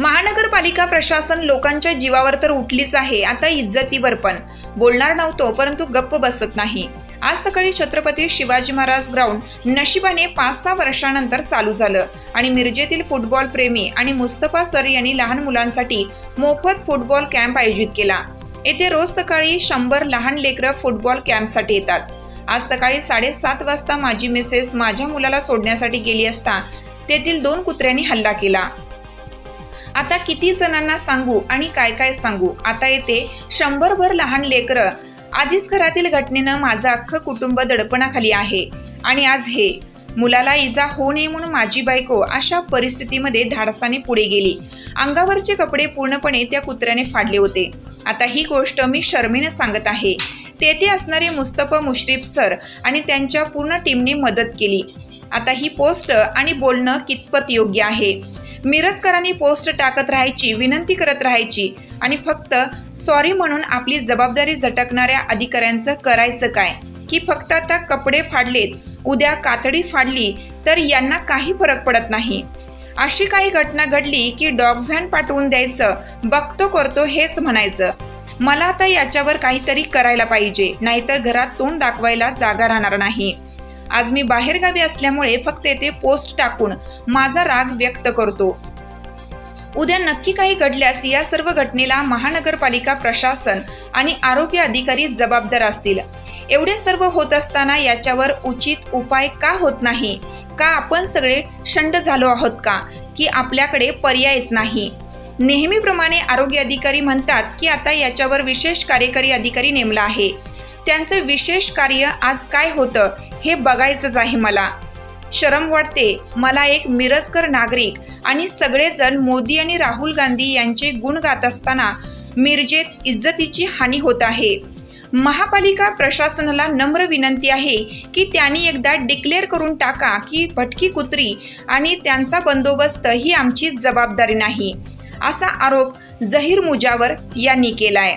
महानगरपालिका प्रशासन लोकांच्या जीवावर तर उठलीच आहे आता इज्जतीवर पण. बोलणार नव्हतो परंतु गप्प बसत नाही. आज सकाळी छत्रपती शिवाजी महाराज ग्राउंड नशिबाने पाच सहा वर्षानंतर चालू झालं. आणि मिरजेतील फुटबॉल प्रेमी आणि मुस्तफा सर यांनी लहान मुलांसाठी मोफत फुटबॉल कॅम्प आयोजित केला. येथे रोज सकाळी शंभर लहान लेकरं फुटबॉल कॅम्पसाठी येतात. आज सकाळी साडेसात वाजता माझी मिसेस माझ्या मुलाला सोडण्यासाठी गेली असता तेथील दोन कुत्र्यांनी हल्ला केला. आता किती जणांना सांगू आणि काय काय सांगू? आता येते शंभरभर लहान लेकरं आधीच घरातील घटनेनं माझं अख्खं कुटुंब दडपणाखाली आहे. आणि आज हे मुलाला इजा होऊ नये म्हणून माझी बायको अशा परिस्थितीमध्ये धाडसाने पुढे गेली. अंगावरचे कपडे पूर्णपणे त्या कुत्र्याने फाडले होते. आता ही गोष्ट मी शर्मीनं सांगत आहे. तेथे असणारे मुस्तफा मुश्रीफ सर आणि त्यांच्या पूर्ण टीमने मदत केली. आता ही पोस्ट आणि बोलणं कितपत योग्य आहे? मिरजकरांनी पोस्ट टाकत राहायची विनंती करत राहायची आणि फक्त सॉरी म्हणून आपली जबाबदारी झटकणाऱ्या अधिकाऱ्यांचं करायचं काय? की फक्त आता कपडे फाडलेत उद्या कातडी फाडली तर यांना काही फरक पडत नाही? अशी काही घटना घडली की डॉग व्हॅन पाठवून द्यायचं बघतो करतो हेच म्हणायचं. मला आता याच्यावर काहीतरी करायला पाहिजे नाहीतर घरात तोंड दाखवायला जागा राहणार नाही. आज मी बाहेरगावी असल्यामुळे फक्त येथे पोस्ट टाकून माझा राग व्यक्त करतो. उद्या नक्की काही घडल्यास या सर्व घटनेला महानगरपालिका प्रशासन आणि आरोग्य अधिकारी जबाबदार असतील. एवढे सर्व होत असताना याच्यावर उचित उपाय का होत नाही? का आपण सगळे शंड झालो आहोत का? की आपल्याकडे पर्यायच नाही? नेहमीप्रमाणे आरोग्य अधिकारी म्हणतात की आता याच्यावर विशेष कार्यकारी अधिकारी नेमला आहे. त्यांचं विशेष कार्य आज काय होतं हे बघायचंच आहे मला. शरम वाटते मला एक मिरजकर नागरिक आणि सगळेजण मोदी आणि राहुल गांधी यांचे गुण गात असताना मिरजेत इज्जतीची हानी होत आहे. महापालिका प्रशासनाला नम्र विनंती आहे की त्यांनी एकदा डिक्लेअर करून टाका की भटकी कुत्री आणि त्यांचा बंदोबस्त ही आमची जबाबदारी नाही असा आरोप जहीर मुजावर यांनी केलाय.